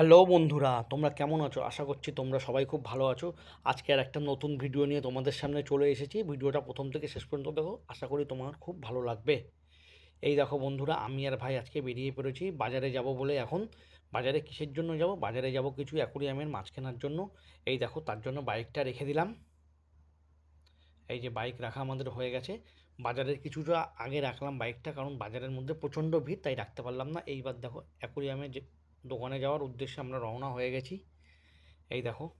Hello বন্ধুরা, তোমরা কেমন আছো? আশা করছি তোমরা সবাই খুব ভালো আছো। আজকে আর একটা নতুন ভিডিও নিয়ে তোমাদের সামনে চলে এসেছি। ভিডিওটা প্রথম থেকে শেষ পর্যন্ত দেখো, আশা করি তোমার খুব ভালো লাগবে। এই দেখো বন্ধুরা, আমি আর ভাই আজকে বেরিয়ে পড়েছি, বাজারে যাব বলে এখন। বাজারে কিসের জন্য যাব? বাজারে যাব কিছু অ্যাকুরিয়ামের মাছ কেনার জন্য। এই দেখো, তার জন্য বাইকটা রেখে দিলাম। এই যে বাইক রাখা আমাদের হয়ে গেছে। বাজারের কিছুটা আগে রাখলাম বাইকটা, কারণ বাজারের মধ্যে প্রচণ্ড ভিড়, তাই রাখতে পারলাম না। এইবার দেখো, অ্যাকুরিয়ামে যে দোকানে যাওয়ার উদ্দেশ্যে আমরা রওনা হয়ে গেছি। এই দেখো,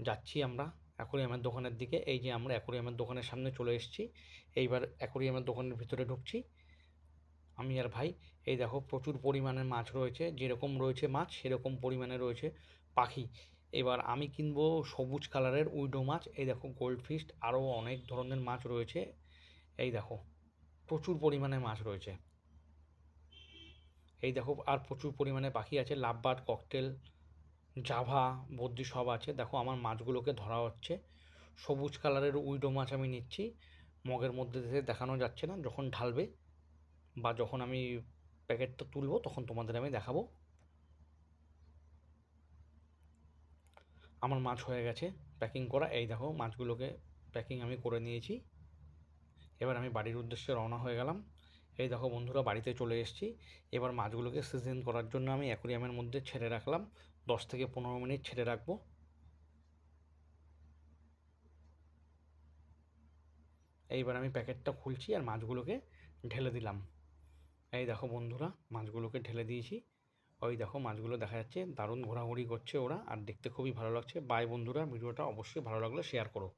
যাচ্ছি আমরা অ্যাকোরিয়ামের দোকানের দিকে। এই যে আমরা অ্যাকোরিয়ামের দোকানের সামনে চলে এসেছি। এইবার অ্যাকোরিয়ামের দোকানের ভিতরে ঢুকছি। আমি আর ভাই, এই দেখো প্রচুর পরিমাণে মাছ রয়েছে। যেরকম রয়েছে মাছ, সেরকম পরিমাণে রয়েছে পাখি। এবার আমি কিনবো সবুজ কালারের উইডো মাছ। এই দেখো গোল্ড ফিশ আরও অনেক ধরনের মাছ রয়েছে। এই দেখো, প্রচুর পরিমাণে মাছ রয়েছে। এই দেখো, আর প্রচুর পরিমাণে পাখি আছে, লাভবার্ড, ককটেল, জাভা, বদ্রি সব আছে। দেখো, আমার মাছগুলোকে ধরা হচ্ছে। সবুজ কালারের উইডো মাছ আমি নিচ্ছি। মগের মধ্যে দেখানো যাচ্ছে না, যখন ঢালবে বা যখন আমি প্যাকেটটা তুলবো, তখন তোমাদের আমি দেখাবো। আমার মাছ হয়ে গেছে প্যাকিং করা। এই দেখো, মাছগুলোকে প্যাকিং আমি করে নিয়েছি। এবার আমি বাড়ির উদ্দেশ্যে রওনা হয়ে গেলাম। এই দেখো বন্ধুরা, বাড়িতে চলে এসেছি। এবার মাছগুলোকে সিজন করার জন্য আমি অ্যাকুরিয়ামের মধ্যে ছেড়ে রাখলাম। দশ থেকে পনেরো মিনিট ছেড়ে রাখব। এইবার আমি প্যাকেটটা খুলছি আর মাছগুলোকে ঢেলে দিলাম। এই দেখো বন্ধুরা, মাছগুলোকে ঢেলে দিয়েছি। ওই দেখো মাছগুলো দেখা যাচ্ছে দারুণ ঘোরাঘুরি করছে ওরা, আর দেখতে খুবই ভালো লাগছে। বাই বন্ধুরা, ভিডিওটা অবশ্যই ভালো লাগলে শেয়ার করো।